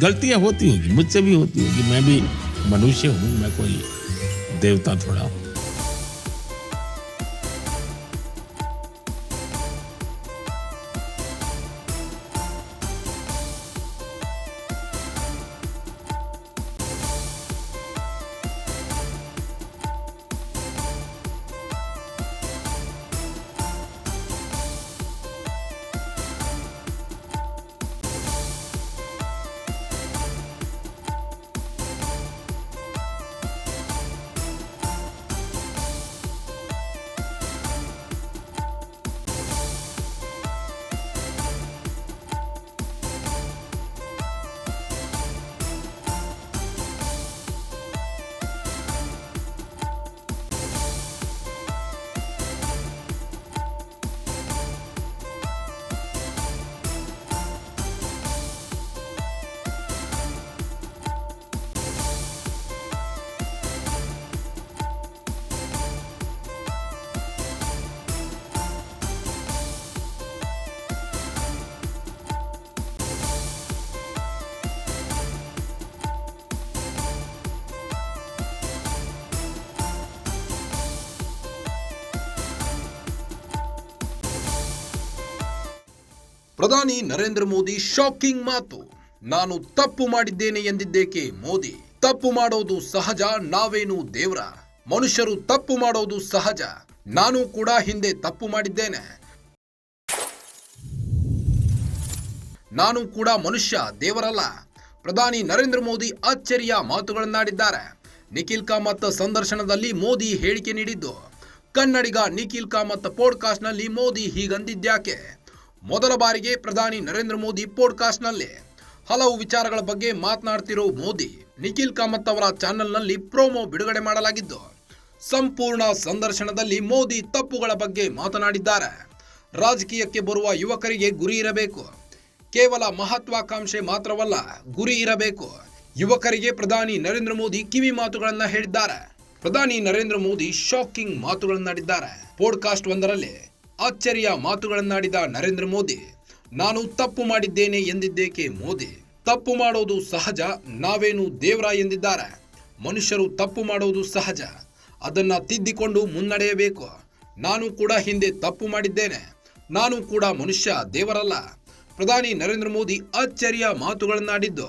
गलतियाँ होती होगी, मुझसे भी होती होगी, मैं भी मनुष्य हूँ, मैं कोई देवता थोड़ा ಪ್ರಧಾನಿ ನರೇಂದ್ರ ಮೋದಿ ಶಾಕಿಂಗ್ ಮಾತು. ನಾನು ತಪ್ಪು ಮಾಡಿದ್ದೇನೆ ಎಂದಿದ್ದೇಕೆ ಮೋದಿ? ತಪ್ಪು ಮಾಡೋದು ಸಹಜ, ನಾವೇನು ದೇವ್ರ? ಮನುಷ್ಯರು ತಪ್ಪು ಮಾಡೋದು ಸಹಜ. ನಾನು ಕೂಡ ಹಿಂದೆ ತಪ್ಪು ಮಾಡಿದ್ದೇನೆ. ನಾನು ಕೂಡ ಮನುಷ್ಯ, ದೇವರಲ್ಲ. ಪ್ರಧಾನಿ ನರೇಂದ್ರ ಮೋದಿ ಅಚ್ಚರಿಯ ಮಾತುಗಳನ್ನಾಡಿದ್ದಾರೆ. ನಿಖಿಲ್ ಕಾಮತ್ ಸಂದರ್ಶನದಲ್ಲಿ ಮೋದಿ ಹೇಳಿಕೆ ನೀಡಿದ್ದು, ಕನ್ನಡಿಗ ನಿಖಿಲ್ ಕಾಮತ್ ಪಾಡ್ಕಾಸ್ಟ್ನಲ್ಲಿ ಮೋದಿ ಹೀಗಂದಿದ್ಯಾಕೆ ಮೊದಲ ಬಾರಿಗೆ ಪ್ರಧಾನಿ ನರೇಂದ್ರ ಮೋದಿ ಪಾಡ್ಕಾಸ್ಟ್ನಲ್ಲಿ ಹಲವು ವಿಚಾರಗಳ ಬಗ್ಗೆ ಮಾತನಾಡ್ತಿರೋ ಮೋದಿ, ನಿಖಿಲ್ ಕಾಮತ್ ಅವರ ಚಾನೆಲ್ನಲ್ಲಿ ಪ್ರೋಮೋ ಬಿಡುಗಡೆ ಮಾಡಲಾಗಿದ್ದು, ಸಂಪೂರ್ಣ ಸಂದರ್ಶನದಲ್ಲಿ ಮೋದಿ ತಪ್ಪುಗಳ ಬಗ್ಗೆ ಮಾತನಾಡಿದ್ದಾರೆ. ರಾಜಕೀಯಕ್ಕೆ ಬರುವ ಯುವಕರಿಗೆ ಗುರಿ ಇರಬೇಕು. ಕೇವಲ ಮಹತ್ವಾಕಾಂಕ್ಷೆ ಮಾತ್ರವಲ್ಲ, ಗುರಿ ಇರಬೇಕು. ಯುವಕರಿಗೆ ಪ್ರಧಾನಿ ನರೇಂದ್ರ ಮೋದಿ ಕಿವಿ ಮಾತುಗಳನ್ನು ಹೇಳಿದ್ದಾರೆ. ಪ್ರಧಾನಿ ನರೇಂದ್ರ ಮೋದಿ ಶಾಕಿಂಗ್ ಮಾತುಗಳನ್ನಾಡಿದ್ದಾರೆ. ಪಾಡ್ಕಾಸ್ಟ್ ಒಂದರಲ್ಲಿ ಅಚ್ಚರಿಯ ಮಾತುಗಳನ್ನಾಡಿದ ನರೇಂದ್ರ ಮೋದಿ, ನಾನು ತಪ್ಪು ಮಾಡಿದ್ದೇನೆ ಎಂದಿದ್ದೇಕೆ ಮೋದಿ? ತಪ್ಪು ಮಾಡೋದು ಸಹಜ, ನಾವೇನು ದೇವರ ಎಂದಿದ್ದಾರೆ? ಮನುಷ್ಯರು ತಪ್ಪು ಮಾಡೋದು ಸಹಜ, ಅದನ್ನ ತಿದ್ದಿಕೊಂಡು ಮುನ್ನಡೆಯಬೇಕು. ನಾನು ಕೂಡ ಹಿಂದೆ ತಪ್ಪು ಮಾಡಿದ್ದೇನೆ, ನಾನು ಕೂಡ ಮನುಷ್ಯ ದೇವರಲ್ಲ. ಪ್ರಧಾನಿ ನರೇಂದ್ರ ಮೋದಿ ಅಚ್ಚರಿಯ ಮಾತುಗಳನ್ನಾಡಿದ್ದು,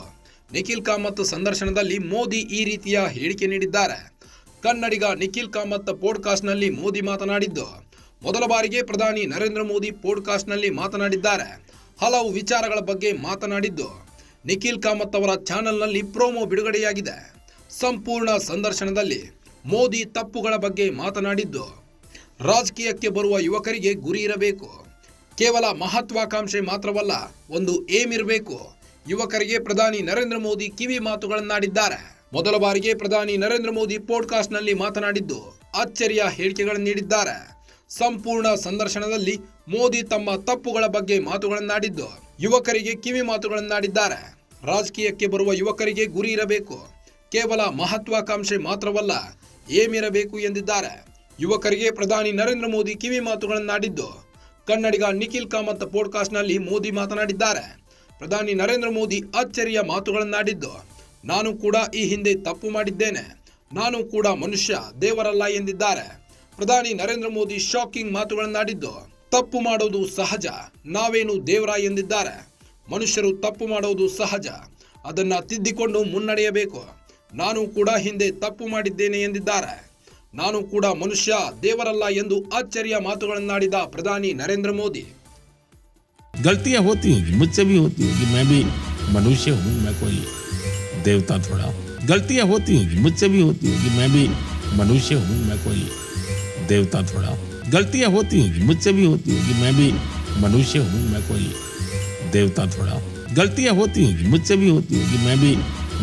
ನಿಖಿಲ್ ಕಾಮತ್ ಸಂದರ್ಶನದಲ್ಲಿ ಮೋದಿ ಈ ರೀತಿಯ ಹೇಳಿಕೆ ನೀಡಿದ್ದಾರೆ. ಕನ್ನಡಿಗ ನಿಖಿಲ್ ಕಾಮತ್ ಪಾಡ್ಕಾಸ್ಟ್ನಲ್ಲಿ ಮೋದಿ ಮಾತನಾಡಿದ್ದು ಮೊದಲ ಬಾರಿಗೆ ಪ್ರಧಾನಿ ನರೇಂದ್ರ ಮೋದಿ ಪಾಡ್ಕಾಸ್ಟ್ನಲ್ಲಿ ಮಾತನಾಡಿದ್ದಾರೆ. ಹಲವು ವಿಚಾರಗಳ ಬಗ್ಗೆ ಮಾತನಾಡಿದ್ದು. ನಿಖಿಲ್ ಕಾಮತ್ ಅವರ ಚಾನೆಲ್ನಲ್ಲಿ ಪ್ರೋಮೋ ಬಿಡುಗಡೆಯಾಗಿದೆ. ಸಂಪೂರ್ಣ ಸಂದರ್ಶನದಲ್ಲಿ ಮೋದಿ ತಪ್ಪುಗಳ ಬಗ್ಗೆ ಮಾತನಾಡಿದ್ದು. ರಾಜಕೀಯಕ್ಕೆ ಬರುವ ಯುವಕರಿಗೆ ಗುರಿ ಇರಬೇಕು. ಕೇವಲ ಮಹತ್ವಾಕಾಂಕ್ಷೆ ಮಾತ್ರವಲ್ಲ, ಒಂದು ಏಮ್ ಇರಬೇಕು. ಯುವಕರಿಗೆ ಪ್ರಧಾನಿ ನರೇಂದ್ರ ಮೋದಿ ಕಿವಿ ಮಾತುಗಳನ್ನಾಡಿದ್ದಾರೆ. ಮೊದಲ ಬಾರಿಗೆ ಪ್ರಧಾನಿ ನರೇಂದ್ರ ಮೋದಿ ಪಾಡ್ಕಾಸ್ಟ್ನಲ್ಲಿ ಮಾತನಾಡಿದ್ದು, ಅಚ್ಚರಿಯ ಹೇಳಿಕೆಗಳನ್ನು ನೀಡಿದ್ದಾರೆ. ಸಂಪೂರ್ಣ ಸಂದರ್ಶನದಲ್ಲಿ ಮೋದಿ ತಮ್ಮ ತಪ್ಪುಗಳ ಬಗ್ಗೆ ಮಾತುಗಳನ್ನಾಡಿದ್ದು, ಯುವಕರಿಗೆ ಕಿವಿ ಮಾತುಗಳನ್ನಾಡಿದ್ದಾರೆ. ರಾಜಕೀಯಕ್ಕೆ ಬರುವ ಯುವಕರಿಗೆ ಗುರಿ ಇರಬೇಕು. ಕೇವಲ ಮಹತ್ವಾಕಾಂಕ್ಷೆ ಮಾತ್ರವಲ್ಲ ಏಮಿರಬೇಕು ಎಂದಿದ್ದಾರೆ. ಯುವಕರಿಗೆ ಪ್ರಧಾನಿ ನರೇಂದ್ರ ಮೋದಿ ಕಿವಿ ಮಾತುಗಳನ್ನಾಡಿದ್ದು. ಕನ್ನಡಿಗ ನಿಖಿಲ್ ಕಾಮತ್ ಪಾಡ್ಕಾಸ್ಟ್ನಲ್ಲಿ ಮೋದಿ ಮಾತನಾಡಿದ್ದಾರೆ. ಪ್ರಧಾನಿ ನರೇಂದ್ರ ಮೋದಿ ಅಚ್ಚರಿಯ ಮಾತುಗಳನ್ನಾಡಿದ್ದು, ನಾನು ಕೂಡ ಈ ಹಿಂದೆ ತಪ್ಪು ಮಾಡಿದ್ದೇನೆ. ನಾನು ಕೂಡ ಮನುಷ್ಯ ದೇವರಲ್ಲ ಎಂದಿದ್ದಾರೆ. ಪ್ರಧಾನಿ ನರೇಂದ್ರ ಮೋದಿ ಶಾಕಿಂಗ್ ಮಾತುಗಳನ್ನಾಡಿದ್ದು ತಪ್ಪು ಮಾಡೋದು ಸಹಜ ನಾವೇನು ದೇವರ ಎಂದಿದ್ದಾರೆ ಮನುಷ್ಯರು ತಪ್ಪು ಮಾಡೋದು ಸಹಜ ಅದನ್ನ ತಿದ್ದಿಕೊಂಡು ಮುನ್ನಡೆಯಬೇಕು ನಾನು ಕೂಡ ಹಿಂದೆ ತಪ್ಪು ಮಾಡಿದ್ದೇನೆ ಎಂದಿದ್ದಾರೆ ನಾನು ಕೂಡ ಮನುಷ್ಯ ದೇವರಲ್ಲ ಎಂದು ಅಚ್ಚರಿಯ ಮಾತುಗಳನ್ನಾಡಿದ ಪ್ರಧಾನಿ ನರೇಂದ್ರ ಮೋದಿ गलतियां होती होंगी मुझसे भी होती होगी मैं भी मनुष्य हूँ मैं कोई देवता थोड़ा गलतियां होती होंगी मुझसे भी होती होगी मैं भी मनुष्य हूँ मैं कोई देवता थोड़ा। गलतियाँ होती होगी, मुझसे भी होती होगी, मैं भी मनुष्य हूँ, मैं कोई देवता थोड़ा। गलतियाँ होती होंगी, मुझसे भी होती होगी, मैं भी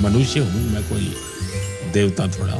मनुष्य हूँ, मैं कोई देवता थोड़ा।